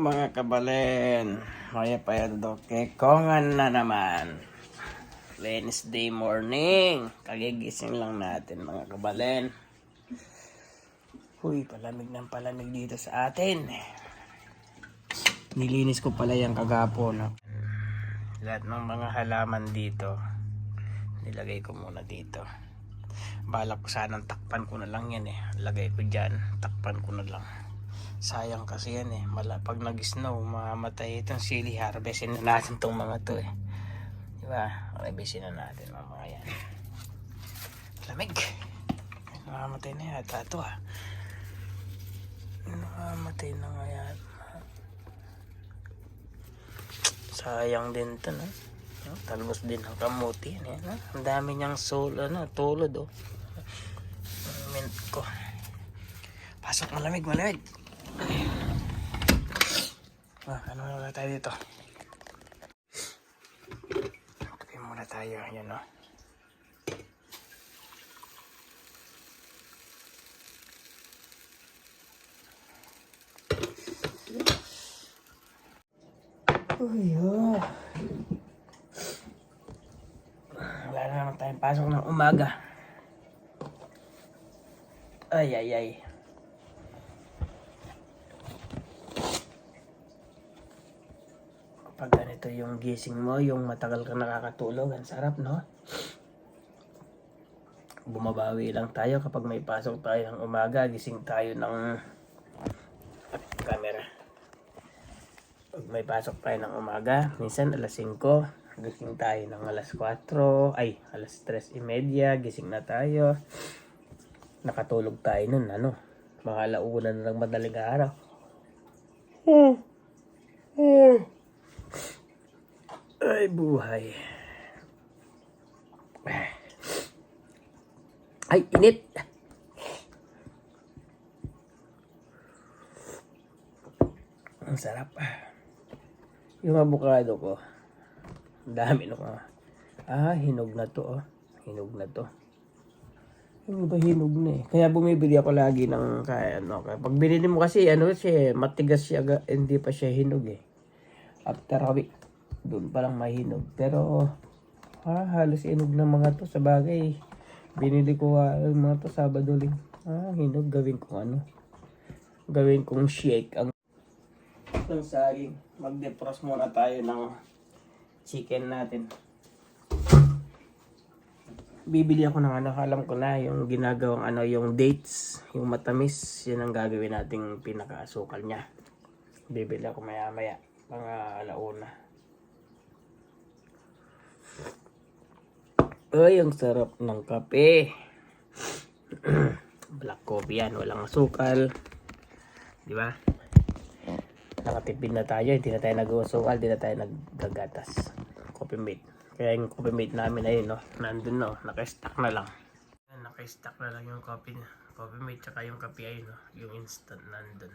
mga kabalen. Maya pa yan do. Kekongan na naman. Wednesday morning. Kagigising lang natin mga kabalen. Huy, palamig ng palamig dito sa atin. Nilinis ko pala yung kagapon. Lahat ng mga halaman dito. Nilagay ko muna dito. Balak ko sanang takpan ko na lang yan eh. Lagay ko dyan. Takpan ko na lang. Sayang kasi yan eh. Mala, pag nag-snow, mamamatay itong sili. Harvestin na natin itong mga to eh. Di ba? Harvestin na natin mga yan. Lamig. Namamatay na yata ito ah. Namamatay na nga yan. Sayang din to no. Talbos din ang kamuti. Yan, no? Ang dami niyang sol, ano, tulod oh. Mint ko. Pasok malamig, malamig. Ah, ano na wala tayo dito? Tabi muna tayo. Yan no. Uy, oh. Wala na naman tayong pasok ng umaga. Ay, ay, ay. Pag ganito yung gising mo, yung matagal ka nakakatulog, ang sarap, no? Bumabawi lang tayo kapag may pasok tayo ng umaga, gising tayo ng camera. Pag may pasok tayo ng umaga, minsan alas 5, gising tayo ng alas 4, ay, alas 3.30, gising na tayo. Nakatulog tayo nun, ano, mga alauna na ng madaling araw. Hmm. Ay, buhay. Ay, init. Ang sarap. Yung avocado ko. Ang dami no ka. Ah, hinog na to, oh. Hinog na to. Yung iba hinog na eh. Kaya bumibili ako lagi ng kaya ano. Kaya pag binili mo kasi ano siya, matigas siya, hindi pa siya hinog eh. After a week, doon pa lang mahinog. Pero, ah, halos hinog ng mga to sa bagay. Binili ko yung mga to Sabado ling. Ah, hinog gawin kong ano. Gawin kong shake ang ng saging. Mag-defrost muna tayo ng chicken natin. Bibili ako ng ano, alam ko na, yung ginagawang ano, yung dates, yung matamis, yun ang gagawin nating pinaka-asukal niya. Bibili ako maya maya, mga alauna. Ay, ang sarap ng kape. Black coffee yan, walang asukal. Di ba? Nakatipid na tayo, hindi na tayo nag-usukal, hindi na tayo naggagatas. Coffee mate. Kaya yung coffee mate namin ayun, no, nandun, no, naka-stack na lang. Naka-stack na lang yung coffee, coffee mate, tsaka yung kape ayun, no, yung instant nandun.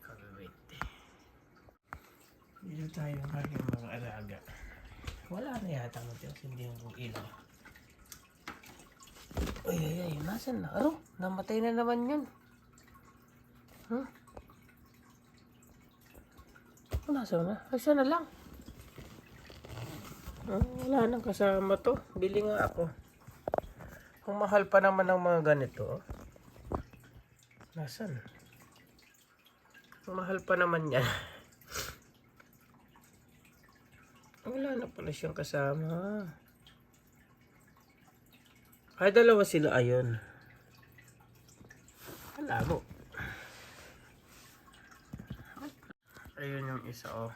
Coffee mate. Dito tayo ang aking mga alaga. Wala na yata Mateos, hindi yung ilaw. Ay, ay, ay, nasan na? Aro, namatay na naman yun. Huh? Oh, nasa na? Ay, na lang. Ah, wala nang kasama to. Bili nga ako. Ang mahal pa naman ng mga ganito. oh. Nasaan? Ang mahal pa naman yan. Wala pala siyang kasama. Ay, dalawa sila. Ayun. Malabo. Ayun yung isa, oh.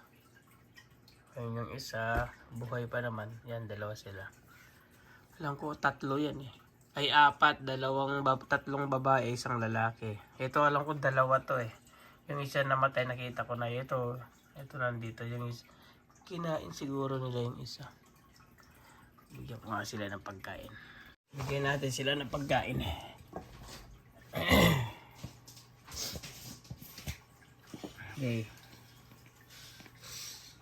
Ayun yung isa. Buhay pa naman. Yan, dalawa sila. Alam ko, tatlo yan eh. Ay, apat. Dalawang, bab tatlong babae, isang lalaki. Ito, alam ko, dalawa to eh. Yung isa namatay, nakita ko na ito. Ito nandito. Yung isa. Kinain siguro nila yung isa. Bigyan ko nga sila ng pagkain. Bigyan natin sila ng pagkain. okay.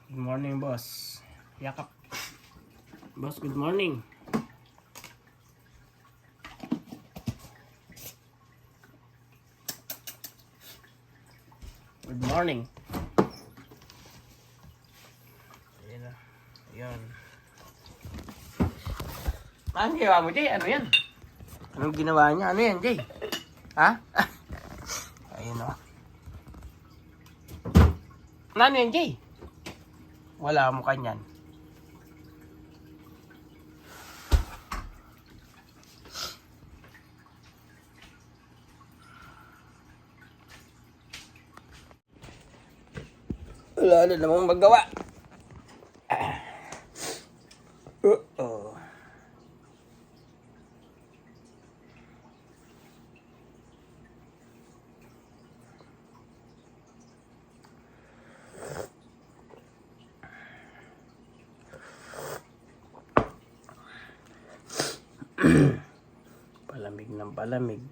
Good morning, boss. Yakap. Boss, good morning. Good morning. Ayan na. Ayan. Anong ginawa mo, Jay? Ano yan? Anong ginawa niya? Ano yan, Jay? Ha? Ayun o. Ano yan, Jay? Wala mo kanyan. Wala na namang magawa. Ah. Uh-oh. palamig ng palamig.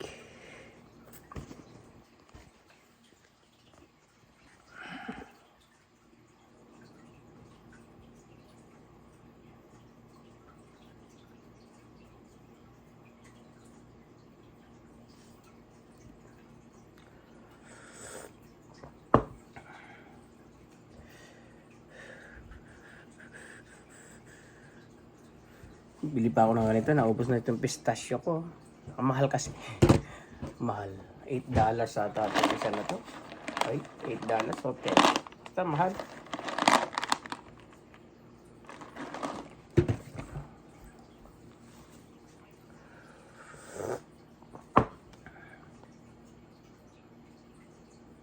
Bili pa ako ng ganito, naubos na itong pistachio ko. Ang mahal kasi. mahal. 8 dollars ata isa na to. Ay, 8 dollars. Okay. Basta mahal.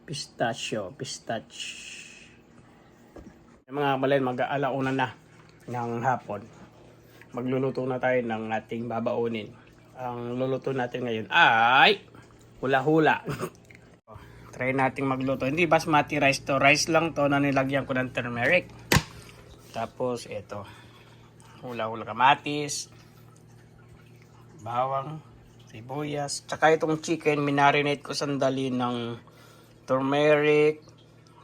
Pistachio, pistach. Mga kabalin, mag-aalauna na ng hapon magluluto na tayo ng ating babaunin. Ang luluto natin ngayon ay hula-hula. Try nating magluto. Hindi basmati rice to. Rice lang to na nilagyan ko ng turmeric. Tapos ito. Hula-hula kamatis. Bawang. Sibuyas. Tsaka itong chicken, minarinate ko sandali ng turmeric,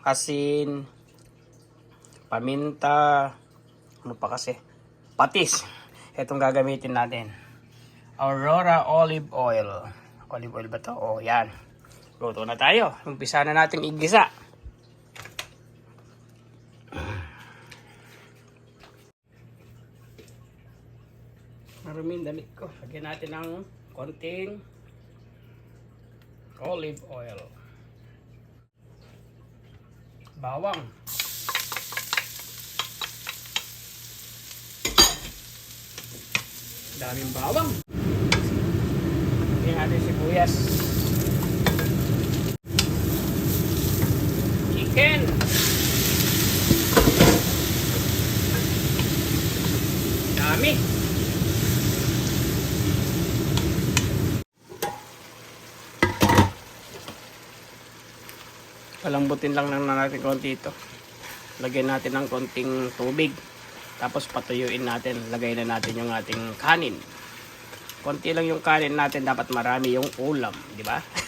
asin, paminta, ano pa kasi, patis. Itong gagamitin natin. Aurora olive oil. Olive oil ba to? O, yan. Luto na tayo. Umpisa na natin igisa. Maruming damit ko. Lagyan natin ng konting olive oil. Bawang. Daming bawang. Lagyan natin sibuyas. Chicken. Dami. Palambutin lang lang natin konti ito. Lagyan natin ng konting tubig. Tapos patuyuin natin, lagay na natin yung ating kanin. Konti lang yung kanin natin, dapat marami yung ulam, di ba?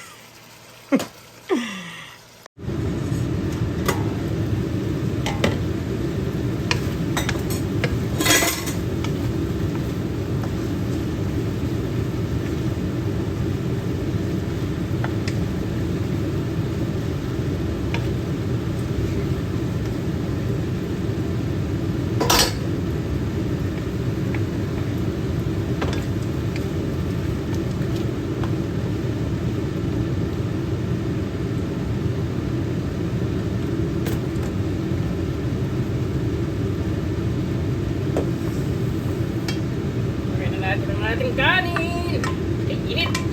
natin ang ating kanin. Ay, init.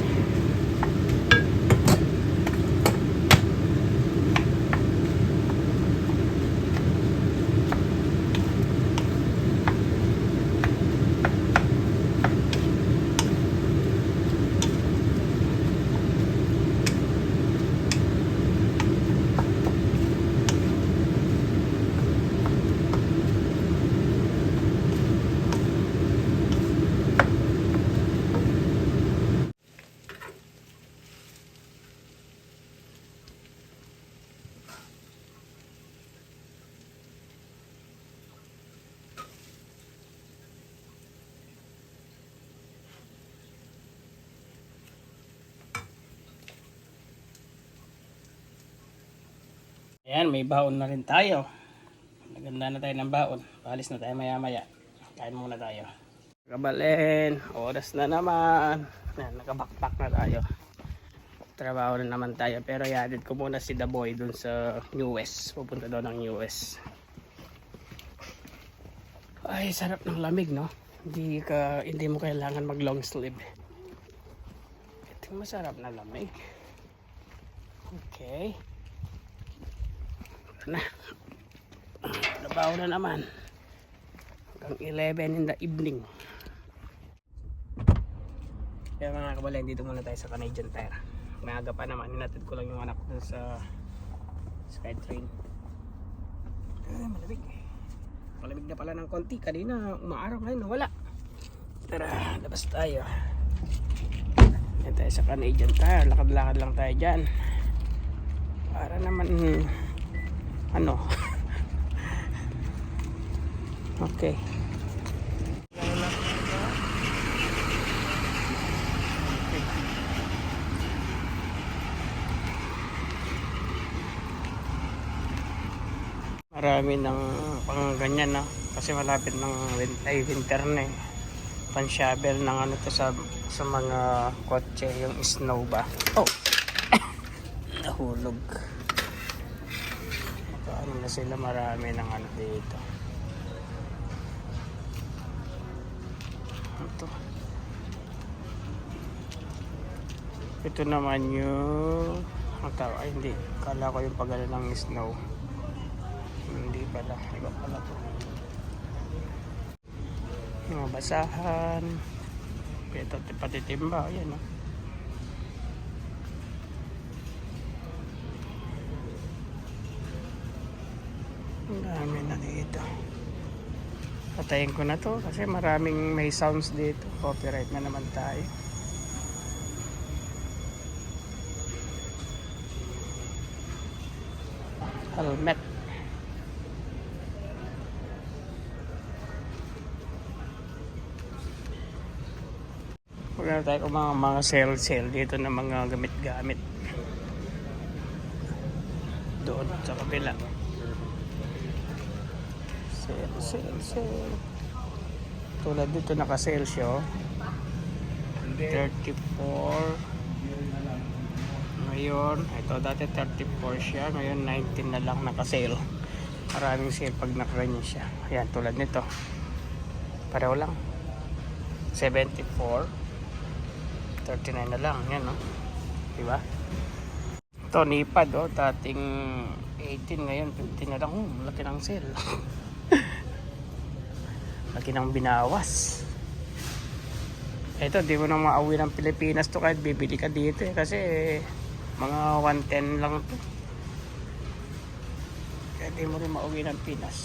Ayan, may baon na rin tayo. Naganda na tayo ng baon. Paalis na tayo maya maya. Kain muna tayo. Kabalen, oras na naman. Ayan, nakabakpak na tayo. Trabaho na naman tayo. Pero yadid ko muna si The Boy dun sa US. Pupunta daw ng US. Ay, sarap ng lamig, no? Hindi ka, hindi mo kailangan mag long sleeve. Ito masarap na lamig. Okay. Na. Trabaho na naman. Hanggang 11 in the evening. Kaya mga kabalay, dito muna tayo sa Canadian Tire. Maaga pa naman. Hinatid ko lang yung anak dun sa Skytrain. Ay, malamig. Malamig na pala ng konti. Kanina, umaaraw ngayon, nawala. Tara, labas tayo. Yan tayo sa Canadian Tire. Lakad-lakad lang tayo dyan. Para naman, ano. okay. Marami ng pang ganyan no? kasi malapit ng win- ay, winter na eh. Pan shovel ng ano to sa sa mga kotse yung snow ba. Oh. Nahulog. Ano na sila marami ng ano dito. Ito. Ito naman yung ang tawag ay hindi. Kala ko yung pagala ng snow. Hindi pala. Iba pala to. Mga basahan. Ito pati timba. Ayan o. Ang dami na dito. Patayin ko na to kasi maraming may sounds dito. Copyright na naman tayo. Helmet. Wala tayo kung mga, mga sale-sale dito na mga gamit-gamit. Doon sa kabila. Sale. Tulad dito naka-sale siya. oh. 34. Ngayon, ito dati 34 siya. Ngayon 19 na lang naka-sale. Maraming sale pag nakaganyan siya. Ayan, tulad nito. Pareho lang. 74. 39 na lang. Yan, no? Diba? Ito, nipad, oh. Dating 18, ngayon 15 na lang. Oh, laki ng sale. laki ng binawas. Ito, di mo na mauwi ng Pilipinas to kahit bibili ka dito eh. Kasi mga 110 lang to. Kaya di mo rin mauwi ng Pinas.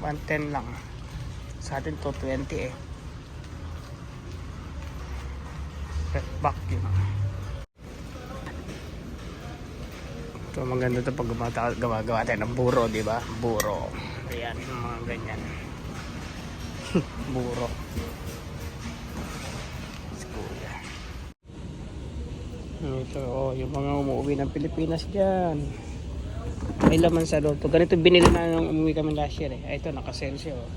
110 lang. Sa atin 220 eh. Red back yun. Ito maganda to pag gumagawa tayo ng buro, di ba? Buro. Ayan, mga ganyan. buro. Si Kuya. Ito, oh, yung mga umuwi ng Pilipinas dyan. May laman sa loob to. Ganito binili na nung umuwi kami last year eh. Ito, nakasale siya oh.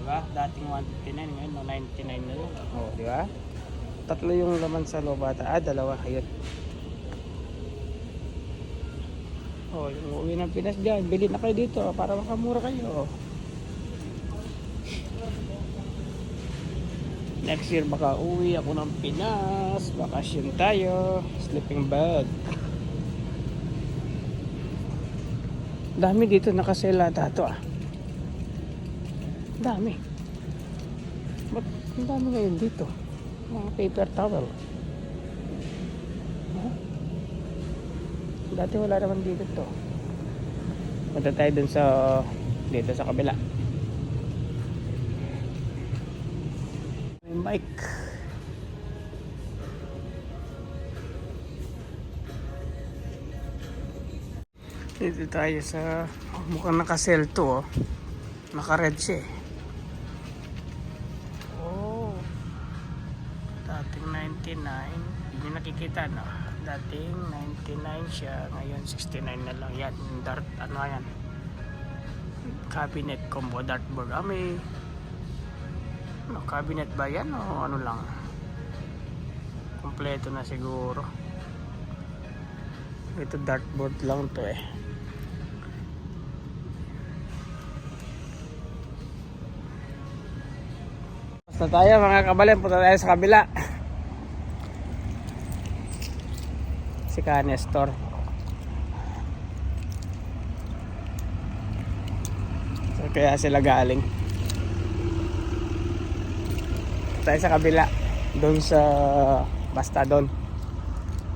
Diba? Dating 159, ngayon no, 99 na lang. Oh, di ba? Tatlo yung laman sa loob ata. Ah, dalawa. Ayun. Oh, yung uuwi ng Pinas dyan. Bili na kayo dito para makamura kayo. Next year baka uwi ako ng Pinas. Bakasyon tayo. Sleeping bag. Dami dito nakasela tato ah. Dami. Ba't ang dami ngayon dito? Mga paper towel. Huh? Dati wala naman dito to. Punta tayo dun sa dito sa kabila. Mic. Dito tayo sa oh, mukhang naka-sell to oh. Naka-red siya eh. Oh. Dating 99. Hindi nakikita, no? Dating 99 siya, ngayon 69 na lang. Yan, dart, ano yan? Cabinet combo dartboard. Ah, may... Ano, cabinet ba yan o ano lang? Kompleto na siguro. Ito dartboard lang to eh. Basta tayo mga kabalin, punta tayo sa kabila. Si Ka Nestor. So, kaya sila galing. Tayo sa kabila. Doon sa basta doon.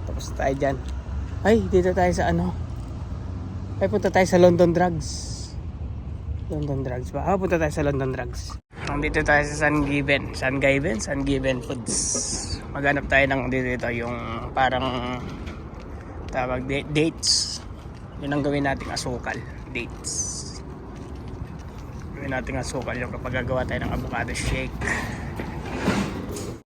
Tapos tayo dyan. Ay, dito tayo sa ano. Ay, punta tayo sa London Drugs. London Drugs ba? Ah, punta tayo sa London Drugs. Nandito tayo sa San Given. San Given? San Given Foods. Maghanap tayo ng dito yung parang tawag da- dates. Yun ang gawin nating asukal. Dates. Gawin nating asukal yung kapag gagawa tayo ng avocado shake.